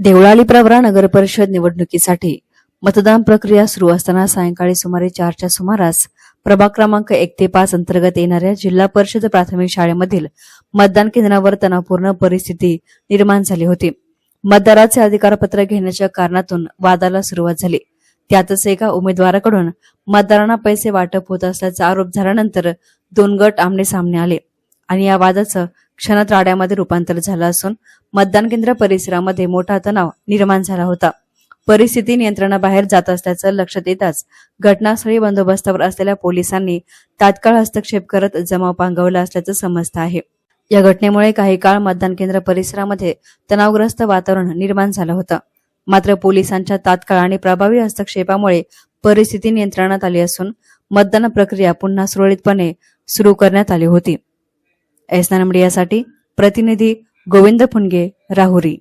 देवळाली प्रवरा नगर परिषद निवडणुकीसाठी मतदान प्रक्रिया सुरू असताना सायंकाळी सुमारे चारच्या सुमारास प्रभाग क्रमांक एक ते पाच अंतर्गत येणाऱ्या जिल्हा परिषद प्राथमिक शाळेमधील मतदान केंद्रावर तणावपूर्ण परिस्थिती निर्माण झाली होती. मतदाराचे अधिकारपत्र घेण्याच्या कारणातून वादाला सुरुवात झाली. त्यातच एका उमेदवाराकडून मतदारांना पैसे वाटप होत असल्याचा आरोप झाल्यानंतर दोन गट आमने सामने आले आणि या वादाचं क्षणात राड्यामध्ये रूपांतर झालं असून मतदान केंद्र परिसरामध्ये मोठा तणाव निर्माण झाला होता. परिस्थिती नियंत्रणाबाहेर जात असल्याचं लक्षात येताच घटनास्थळी बंदोबस्तावर असलेल्या पोलिसांनी तात्काळ हस्तक्षेप करत जमाव पांगवला असल्याचं समजतं आहे. या घटनेमुळे काही काळ मतदान केंद्र परिसरामध्ये तणावग्रस्त वातावरण निर्माण झालं होतं. मात्र पोलिसांच्या तात्काळ आणि प्रभावी हस्तक्षेपामुळे परिस्थिती नियंत्रणात आली असून मतदान प्रक्रिया पुन्हा सुरळीतपणे सुरू करण्यात आली होती. एस मीडियासाठी प्रतिनिधी गोविंद फुनगे राहुरी.